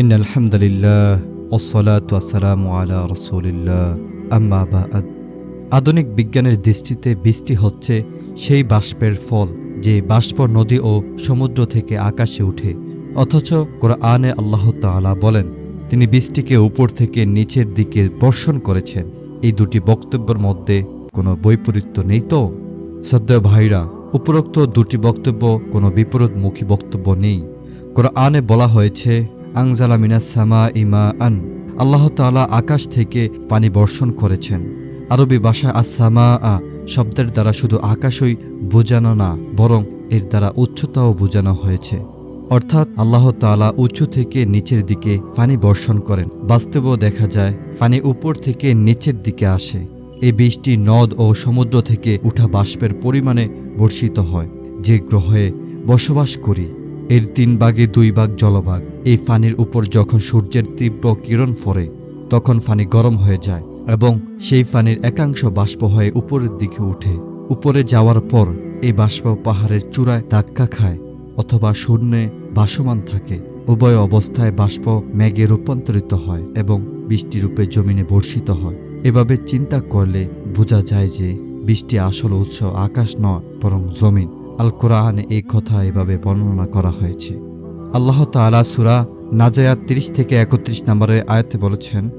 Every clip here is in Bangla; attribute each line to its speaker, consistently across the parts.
Speaker 1: ইন আলহামদুলিল্লাহ ওসলাত ওয়াসালাম আলা রসুলিল্লাহ আম্মা বাদ আধুনিক বিজ্ঞানের দৃষ্টিতে বৃষ্টি হচ্ছে সেই বাষ্পের ফল যে বাষ্প নদী ও সমুদ্র থেকে আকাশে উঠে অথচ কোরআনে আল্লাহ তাআলা বলেন, তিনি বৃষ্টিকে উপর থেকে নিচের দিকে বর্ষণ করেছেন। এই দুটি বক্তব্যের মধ্যে কোনো বৈপরীত্য নেই তো? শ্রদ্ধেয় ভাইরা, উপরোক্ত দুটি বক্তব্য কোনো বিপরীতমুখী বক্তব্য নেই। কোরআনে বলা হয়েছে আংজালা মিনাস সামা ইমা আন আল্লাহ তাআলা আকাশ থেকে পানি বর্ষণ করেছেন। আরবি ভাষায় আসামা আ শব্দের দ্বারা শুধু আকাশই বোঝানো না, বরং এর দ্বারা উচ্চতাও বোঝানো হয়েছে। অর্থাৎ আল্লাহ তাআলা উঁচু থেকে নিচের দিকে পানি বর্ষণ করেন। বাস্তবেও দেখা যায়, পানি উপর থেকে নিচের দিকে আসে। এই বৃষ্টি নদ ও সমুদ্র থেকে উঠা বাষ্পের পরিমাণে বর্ষিত হয়, যে গ্রহে বসবাস করি। এর তিন ভাগে দুই ভাগ জলভাগ। এই ফানির উপর যখন সূর্যের তীব্র কিরণ পড়ে তখন ফানি গরম হয়ে যায় এবং সেই ফানির একাংশ বাষ্প হয়ে উপরের দিকে উঠে। উপরে যাওয়ার পর এই বাষ্প পাহাড়ের চূড়ায় ধাক্কা খায় অথবা শূন্যে ভাসমান থাকে। উভয় অবস্থায় বাষ্প মেঘে রূপান্তরিত হয় এবং বৃষ্টিরূপে জমিনে বর্ষিত হয়। এভাবে চিন্তা করলে বোঝা যায় যে বৃষ্টি আসল উৎস আকাশ নয়, বরং জমিন। আল কোরআনে এই কথা এভাবে বর্ণনা করা হয়েছে। আল্লাহ তাআলা সুরা নাজায়াত তিরিশ থেকে একত্রিশ নম্বরের আয়াতে বলেছেন,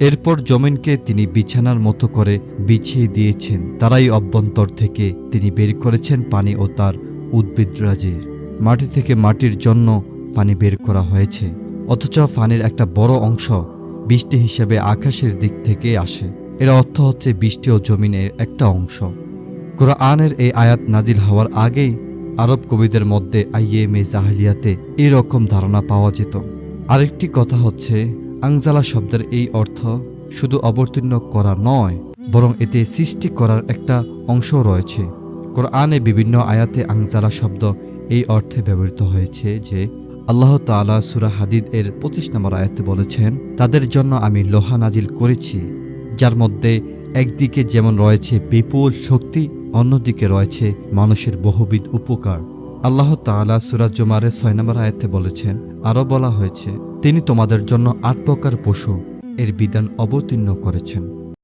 Speaker 1: এরপর জমিনকে তিনি বিছানার মতো করে বিছিয়ে দিয়েছেন। তারাই অভ্যন্তর থেকে তিনি বের করেছেন পানি ও তার উদ্ভিদরাজির মাটি থেকে মাটির জন্য পানি বের করা হয়েছে। অথচ পানির একটা বড় অংশ বৃষ্টি হিসেবে আকাশের দিক থেকে আসে। এর অর্থ হচ্ছে বৃষ্টি ও জমিনের একটা অংশ। কোরআনের এই আয়াত নাজিল হওয়ার আগেই আরব কবিদের মধ্যে আইএমএ জাহালিয়াতে এরকম ধারণা পাওয়া যেত। আরেকটি কথা হচ্ছে, আংজালা শব্দের এই অর্থ শুধু অবতীর্ণ করা নয়, বরং এতে সৃষ্টি করার একটা অংশ রয়েছে। কোরআনে বিভিন্ন আয়াতে আংজালা শব্দ এই অর্থে ব্যবহৃত হয়েছে যে, আল্লাহ তাআলা সুরা হাদিদ এর পঁচিশ নম্বর আয়াতে বলেছেন, তাদের জন্য আমি লোহা নাজিল করেছি, যার মধ্যে একদিকে যেমন রয়েছে বিপুল শক্তি অন্যদিকে রয়েছে মানুষের বহুবিধ উপকার। আল্লাহ তালা সুরাজ জুমারের ছয় নম্বর আয়াতে বলেছেন আরও বলা হয়েছে, তিনি তোমাদের জন্য আট প্রকার পশু, এর বিধান অবতীর্ণ করেছেন।